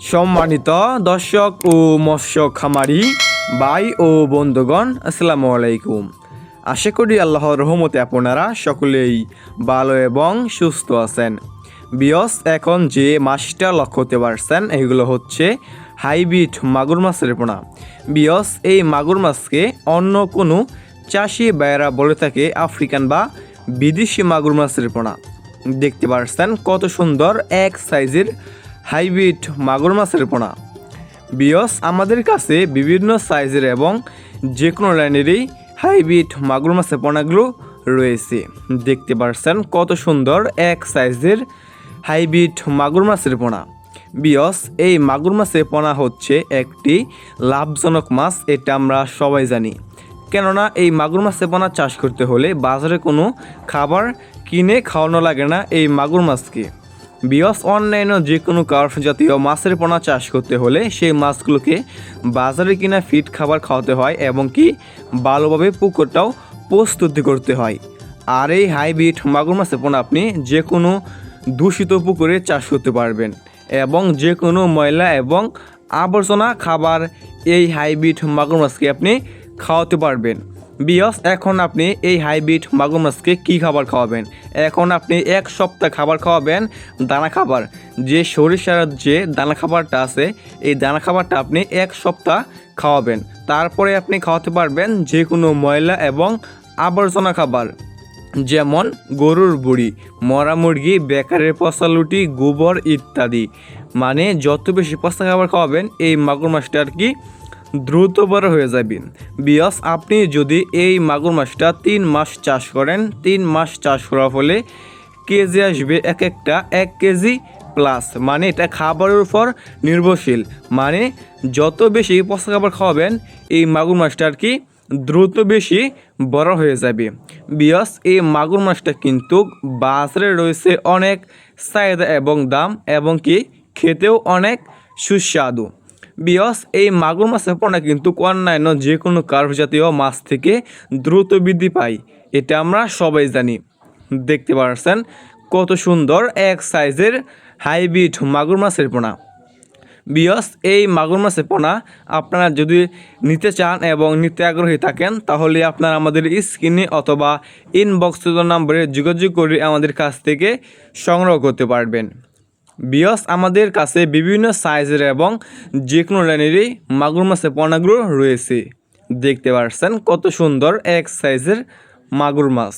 সম্মানিত দর্শক ও মৎস্য খামারি, ভাই ও বন্ধুগণ, আসসালামু আলাইকুম। আশা করি আল্লাহর রহমতে আপনারা সকলেই ভালো এবং সুস্থ আছেন। বিয়স, এখন যে মাছটা লক্ষ্য করতে পারছেন, এগুলো হচ্ছে হাইব্রিড মাগুর মাছের পোনা। বিয়স, এই মাগুর মাছকে অন্য কোনো চাষি ভাইয়েরা বলে থাকে আফ্রিকান বা বিদেশি মাগুর মাছের পোনা। দেখতে পারছেন কত সুন্দর এক সাইজের হাইব্রিড মাগুর মাছের পোনা। বিয়স, আমাদের কাছে বিভিন্ন সাইজের এবং যে কোনো লাইনেরই হাইব্রিড মাগুর মাছের পোনাগুলো রয়েছে। দেখতে পারছেন কত সুন্দর এক সাইজের হাইব্রিড মাগুর মাছের পোনা। বিয়স, এই মাগুর মাছের পোনা হচ্ছে একটি লাভজনক মাছ, এটা আমরা সবাই জানি। কেননা এই মাগুর মাছের পোনা চাষ করতে হলে বাজারে কোনো খাবার কিনে খাওয়ানো লাগে না এই মাগুর মাছকে। বিয়স অন্যান্য যে কোনো কার্ফ জাতীয় মাছের পোনা চাষ করতে হলে সেই মাছগুলোকে বাজারে কিনা ফিট খাবার খাওয়াতে হয় এবং কি ভালোভাবে পুকুরটাও প্রস্তুতি করতে হয়। আর এই হাইব্রিড মাগুর মাছের পোনা আপনি যে কোনো দূষিত পুকুরে চাষ করতে পারবেন এবং যে কোনো ময়লা এবং আবর্জনা খাবার এই হাইব্রিড মাগুর মাছকে আপনি খাওয়াতে পারবেন। বিয়স, এখন আপনি এই হাইব্রিড মাগুর মাছকে কী খাবার খাওয়াবেন? এখন আপনি এক সপ্তাহ খাবার খাওয়াবেন দানা খাবার। যে সরিষার যে দানা খাবারটা আছে, এই দানা খাবারটা আপনি এক সপ্তাহ খাওয়াবেন। তারপরে আপনি খাওয়াতে পারবেন যে কোনো ময়লা এবং আবর্জনা খাবার। যেমন গরুর বুড়ি, মরা মুরগি, বেকারের পশালুটি গোবর ইত্যাদি। মানে যত বেশি পচা খাবার খাওয়াবেন, এই মাগুর মাছটা আর কি দ্রুত বড় হয়ে যাবেন। বিয়স, আপনি যদি এই মাগুর মাছটা তিন মাস চাষ করেন, তিন মাস চাষ করার ফলে কেজি আসবে এক একটা এক কেজি প্লাস মানে এটা খাবারের উপর নির্ভরশীল। মানে যত বেশি পচা খাবার খাওয়াবেন, এই মাগুর মাছটা আর কি দ্রুত বেশি বড় হয়ে যাবে। বিয়স, এই মাগুর মাছটা কিন্তু বাজারে রয়েছে অনেক চাহিদা এবং দাম এবং কি খেতেও অনেক সুস্বাদু। বিয়স, এই মাগুর মাছের পোনা কিন্তু অন্যান্য যে কোনো কার্ভ জাতীয় মাছ থেকে দ্রুত বৃদ্ধি পায়। এটা আমরা সবাই জানি। দেখতে পাচ্ছেন কত সুন্দর এক সাইজের হাইব্রিড মাগুর মাছের পোনা। বিয়স, এই মাগুর মাছের পোনা আপনারা যদি নিতে চান এবং নিতে আগ্রহী থাকেন, তাহলে আপনারা আমাদের স্ক্রিনে অথবা ইনবক্স নম্বরে যোগাযোগ করে আমাদের কাছ থেকে সংগ্রহ করতে পারবেন। বিয়স আমাদের কাছে বিভিন্ন সাইজের এবং যে কোনো লাইনেরই মাগুর মাছের পোনাগুলো রয়েছে। দেখতে পাচ্ছেন কত সুন্দর এক সাইজের মাগুর মাছ।